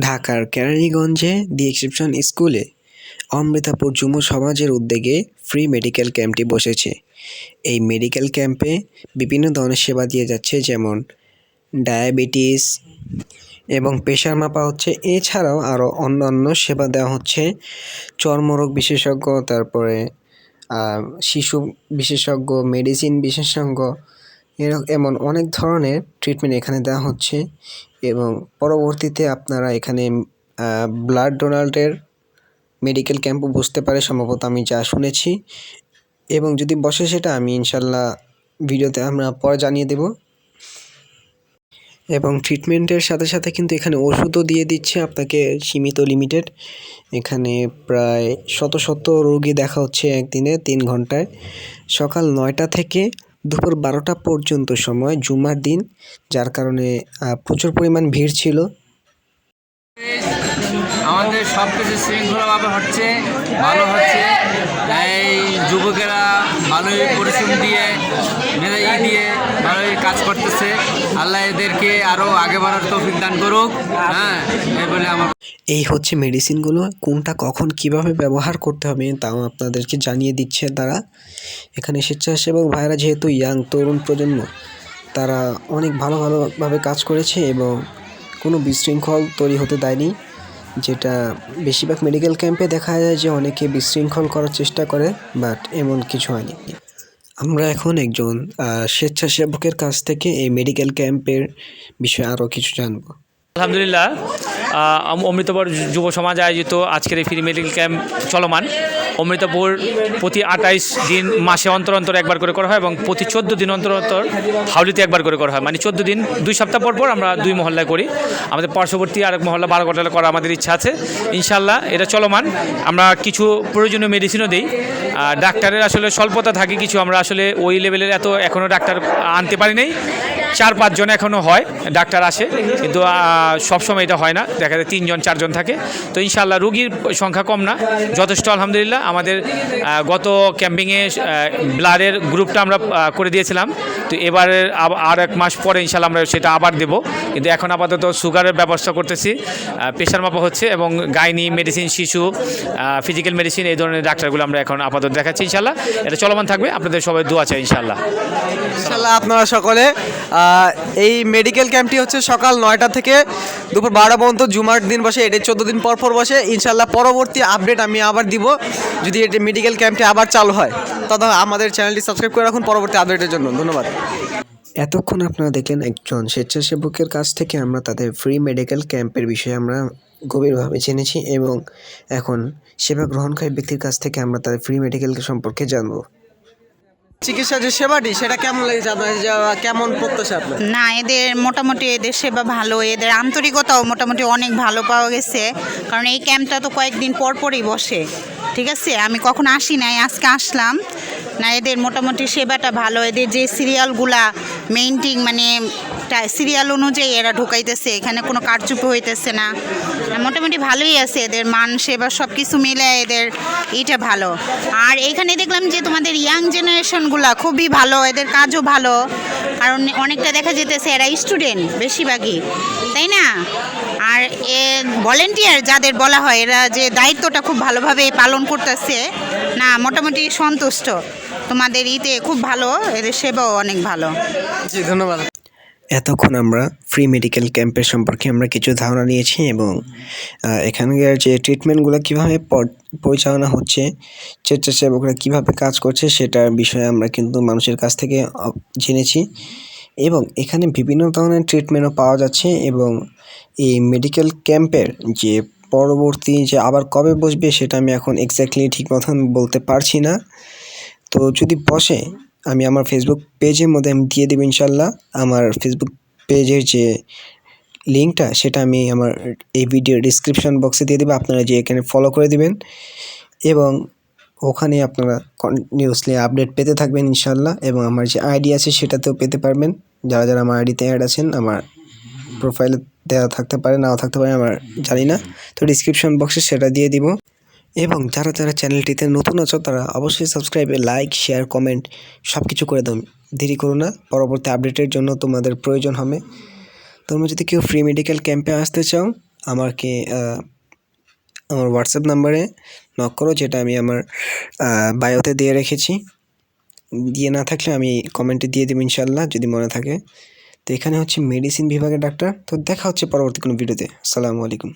ঢাকার কেরানীগঞ্জে দি এক্সেপশন স্কুলে অমৃতাপুর যুব সমাজের উদ্যোগে ফ্রি মেডিকেল ক্যাম্পটি বসেছে। এই মেডিকেল ক্যাম্পে বিভিন্ন ধরনের সেবা দিয়ে যাচ্ছে, যেমন ডায়াবেটিস এবং প্রেশার মাপা হচ্ছে। এছাড়াও আরও অন্যান্য সেবা দেওয়া হচ্ছে, চর্মরোগ বিশেষজ্ঞ, তারপরে শিশু বিশেষজ্ঞ মেডিসিন বিশেষজ্ঞ এর- এমন অনেক ধরনের ট্রিটমেন্ট এখানে দেওয়া হচ্ছে। এবং পরবর্তীতে আপনারা এখানে ব্লাড ডোনাল্ডের মেডিকেল ক্যাম্পও বসতে পারে, সম্ভবত আমি যা শুনেছি। এবং যদি বসে সেটা, আমি ইনশাল্লাহ ভিডিওতে আমরা পরে জানিয়ে দেব। এবং ট্রিটমেন্টের সাথে সাথে কিন্তু এখানে ওষুধও দিয়ে দিচ্ছে আপনাকে সীমিত লিমিটেড এখানে প্রায় শত শত রোগী দেখা হচ্ছে একদিনে তিন ঘন্টায়। সকাল নয়টা থেকে দুপুর বারোটা পর্যন্ত সময়, জুমার দিন, যার কারণে প্রচুর পরিমাণ ভিড় ছিল। আমাদের সব কিছু শৃঙ্খলাভাবে হচ্ছে, ভালো হচ্ছে। এই যুবকেরা ভালোই পরিশ্রম দিয়ে মেধাই দিয়ে ভালোই কাজ করতেছে। আল্লাহ এদেরকে আরও আগে বাড়ার তৌফিক দান করুক। হ্যাঁ এই বলে আমার এই হচ্ছে মেডিসিনগুলো, কোনটা কখন কীভাবে ব্যবহার করতে হবে তাও আপনাদেরকে জানিয়ে দিচ্ছে তারা। এখানে স্বেচ্ছাসেবক ভাইরা যেহেতু ইয়াং তরুণ প্রজন্ম, তারা অনেক ভালো ভালোভাবে কাজ করেছে এবং কোনো বিশৃঙ্খল তৈরি হতে দেয়নি। যেটা বেশিরভাগ মেডিকেল ক্যাম্পে দেখা যায় যে অনেকে বিশৃঙ্খল করার চেষ্টা করে বাট এমন কিছু হয়নি। আমরা এখন একজন স্বেচ্ছাসেবকের কাছ থেকে এই মেডিকেল ক্যাম্পের বিষয়ে আরও কিছু জানব। আলহামদুলিল্লাহ। অমৃতপুর যুব সমাজ আয়োজিত আজকের এই ফ্রি মেডিকেল ক্যাম্প চলমান। অমৃতপুর প্রতি আঠাইশ দিন মাসে অন্তর অন্তর একবার করে করা হয় এবং প্রতি চোদ্দ দিন অন্তর অন্তর হাউলিতে একবার করে করা হয়। মানে চোদ্দ দিন, দুই সপ্তাহ পর পর আমরা দুই মহল্লায় করি। আমাদের পার্শ্ববর্তী আরেক মহল্লা বারো ঘণ্টা করা আমাদের ইচ্ছা আছে। ইনশাল্লাহ এটা চলমান। আমরা কিছু প্রয়োজনীয় মেডিসিনও দিই। ডাক্তারের আসলে স্বল্পতা থাকে কিছু। আমরা আসলে ওই লেভেলের এত এখনও ডাক্তার আনতে পারি নাই। চার পাঁচজন এখনও হয়, ডাক্তার আসে, কিন্তু সব সময় এটা হয় না। দেখা যায় তিনজন, চারজন থাকে। তো ইনশাল্লাহ রুগীর সংখ্যা কম না। যথেষ্ট, আলহামদুলিল্লাহ। আমাদের গত ক্যাম্পিংয়ে ব্লাডের গ্রুপটা আমরা করে দিয়েছিলাম। তো এবারের আব- আর এক মাস পরে ইনশাল্লাহ আমরা সেটা আবার দেব। কিন্তু এখন আপাতত সুগারের ব্যবস্থা করতেছি। প্রেশার মাপা হচ্ছে এবং গাইনি মেডিসিন শিশু ফিজিক্যাল মেডিসিন এই ধরনের ডাক্তারগুলো আমরা এখন আপাতত দেখাচ্ছি ইনশাল্লাহ এটা চলমান থাকবে। আপনাদের সবাই দোয়া চাই ইনশাল্লাহ ইনশাল্লাহ আপনারা সকলে এই মেডিকেল ক্যাম্পটি হচ্ছে সকাল নয়টা থেকে দুপুর বারোটা পর্যন্ত, জুমার দিন বসে এটি চোদ্দ দিন পর পর বসে। ইনশাল্লাহ পরবর্তী আপডেট আমি আবার দিব, যদি এটি মেডিকেল ক্যাম্পটি আবার চালু হয়। তখন আমাদের চ্যানেলটি সাবস্ক্রাইব করে রাখুন, পরবর্তী আপডেটের জন্য। ধন্যবাদ। এতক্ষণ আপনারা দেখলেন একজন স্বেচ্ছাসেবকের কাছ থেকে আমরা তাদের ফ্রি মেডিকেল ক্যাম্পের বিষয়ে আমরা গভীরভাবে জেনেছি এবং এখন সেবা গ্রহণকারী ব্যক্তির কাছ থেকে আমরা তাদের ফ্রি মেডিকেল সম্পর্কে জানব। চিকিৎসা যে সেবাটি, সেটা কেমন লেগেছে আপনার? কেমন প্রত্যাশা আপনার? না, এদের মোটামুটি এদের সেবা ভালো, এদের আন্তরিকতাও মোটামুটি অনেক ভালো পাওয়া গেছে। কারণ এই ক্যাম্পটা তো কয়েকদিন পর পরই বসে, ঠিক আছে? আমি কখন আসি নাই, আজকে আসলাম। না, এদের মোটামুটি সেবাটা ভালো, এদের যে সিরিয়ালগুলা মেইনটিং মানে সিরিয়াল অনুযায়ী এরা ঢুকাইতেছে, এখানে কোনো কারচুপি হইতেছে না। মোটামুটি ভালোই আছে এদের মান, সেবা সব কিছু মিলে এদের এইটা ভালো। আর এখানে দেখলাম যে তোমাদের ইয়াং জেনারেশনগুলা খুবই ভালো, এদের কাজও ভালো। কারণ অনেকটা দেখা যেতেছে এরা স্টুডেন্ট বেশিরভাগই, তাই না? আর এ ভলেন্টিয়ার যাদের বলা হয়, এরা যে দায়িত্বটা খুব ভালোভাবে পালন করতেছে, না, মোটামুটি সন্তুষ্ট। তোমাদের ইতে খুব ভালো, এদের সেবাও অনেক ভালো। জি, ধন্যবাদ। এতক্ষণ আমরা ফ্রি মেডিকেল ক্যাম্পের সম্পর্কে আমরা কিছু ধারণা নিয়েছি এবং এখানকার যে ট্রিটমেন্টগুলো কীভাবে পর- পরিচালনা হচ্ছে, স্বেচ্ছাসেবকরা কীভাবে কাজ করছে সেটার বিষয়ে আমরা কিন্তু মানুষের কাছ থেকে জেনেছি এবং এখানে বিভিন্ন ধরনের ট্রিটমেন্টও পাওয়া যাচ্ছে এবং এই মেডিকেল ক্যাম্পের যে পরবর্তী যে আবার কবে বসবে সেটা আমি এখন এক্স্যাক্টলি ঠিক মতন বলতে পারছি না। তো যদি বসে আমি আমার ফেসবুক পেজের মধ্যে আমি দিয়ে দেবো ইনশাল্লাহ। আমার ফেসবুক পেজের যে লিঙ্কটা সেটা আমি আমার এই ভিডিও ডিসক্রিপশন বক্সে দিয়ে দেবো। আপনারা যে এখানে ফলো করে দিবেন এবং ওখানে আপনারা কন্টিনিউসলি আপডেট পেতে থাকবেন ইনশাল্লাহ এবং আমার যে আইডি আছে সেটাতেও পেতে পারবেন। যারা যারা আমার আইডিতে অ্যাড আছেন, আমার প্রোফাইলে দেওয়া থাকতে পারে, নাও থাকতে পারে, আমার জানি না। তো ডিসক্রিপশন বক্সে সেটা দিয়ে দিব। এবং যারা যারা চ্যানেলটিতে নতুন আছো, তারা অবশ্যই সাবস্ক্রাইবে লাইক শেয়ার কমেন্ট সব কিছু করে দাও। দেরি করো না, পরবর্তী আপডেটের জন্য তোমাদের প্রয়োজন হবে। তোমরা যদি কেউ ফ্রি মেডিকেল ক্যাম্পে আসতে চাও, আমাকে আমার হোয়াটসঅ্যাপ নাম্বারে নক করো, যেটা আমি আমার বায়োতে দিয়ে রেখেছি। দিয়ে না থাকলে আমি কমেন্টে দিয়ে দেবো ইনশাল্লাহ যদি মনে থাকে। তো এখানে হচ্ছে মেডিসিন বিভাগের ডাক্তার তো দেখা হচ্ছে পরবর্তী কোনো ভিডিওতে আসসালামু আলাইকুম।